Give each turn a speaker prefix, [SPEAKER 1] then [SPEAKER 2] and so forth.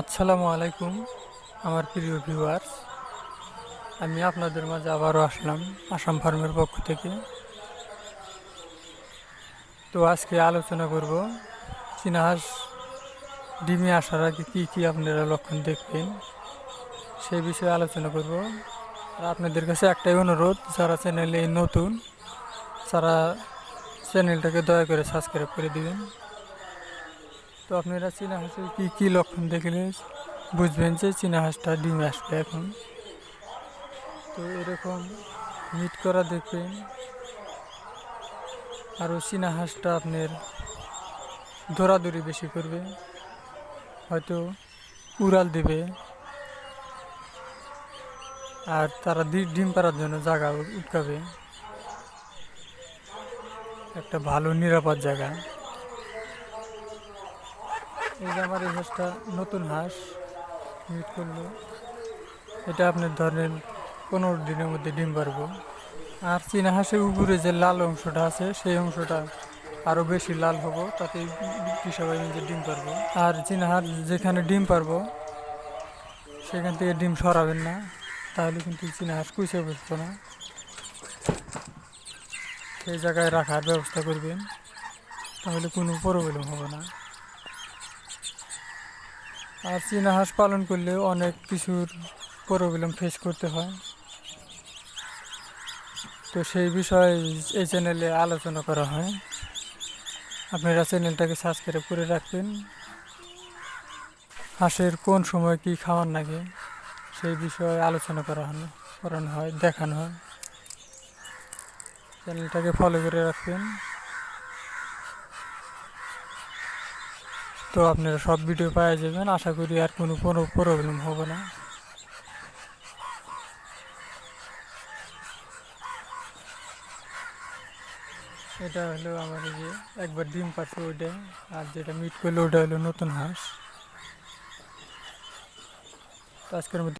[SPEAKER 1] আসসালামু আলাইকুম, আমার প্রিয় ভিউয়ার্স আমি আপনাদের মাঝে আবারও আসলাম আসাম ফার্মের পক্ষ থেকে। তো আজকে আলোচনা করব চীনাহাঁস ডিমে আসার আগে কী কী আপনারা লক্ষণ দেখবেন, সেই বিষয়ে আলোচনা করব। আর আপনাদের কাছে একটাই অনুরোধ, যারা চ্যানেলে নতুন, তারা চ্যানেলটাকে দয়া করে সাবস্ক্রাইব করে দিবেন। তো আপনারা চীনা হাঁসের কী কী লক্ষণ দেখলে বুঝবেন যে চীনা হাঁসটা ডিম আসবে এখন? তো এরকম মিট করা দেখবেন আরও চীনা হাঁসটা আপনার দৌড়াদৌড়ি বেশি করবে, হয়তো উড়াল দেবে। আর তারা ডিম পাড়ার জন্য জায়গা উটকাবে একটা ভালো নিরাপদ জায়গা। এই যে আমার এই হাঁসটা নতুন হাঁস, মিট করল। এটা আপনার ধরেন পনেরো দিনের মধ্যে ডিম পারব। আর চীনা হাঁসের উপরে যে লাল অংশটা আছে, সেই অংশটা আরও বেশি লাল হব, তাতে সবাই নিজে ডিম পারব। আর চীনা হাঁস যেখানে ডিম পারব, সেখান থেকে ডিম সরাবেন না, তাহলে কিন্তু চীনা হাঁস কুইসে বসতো না। সেই জায়গায় রাখার ব্যবস্থা করবেন, তাহলে কোনো প্রবলেম হবে না। আর চীনা হাঁস পালন করলে অনেক কিছুর প্রবলেম ফেস করতে হয়। তো সেই বিষয়ে এই চ্যানেলে আলোচনা করা হয়। আপনারা চ্যানেলটাকে সাবস্ক্রাইব করে রাখবেন। হাঁসের কোন সময় কি খাওয়ার লাগে, সেই বিষয়ে আলোচনা করা হয়, করানো হয়, দেখানো হয়। চ্যানেলটাকে ফলো করে রাখবেন। তো আপনারা সব ভিডিও পাওয়া যাবেন। আশা করি আর কোনো কোনো প্রবলেম হবে না। এটা হলো আমার যে একবার ডিম পাচ্ছে ওইটা, আর যেটা মিট করল ওটা হলো নতুন হাঁস। আজকের মধ্যে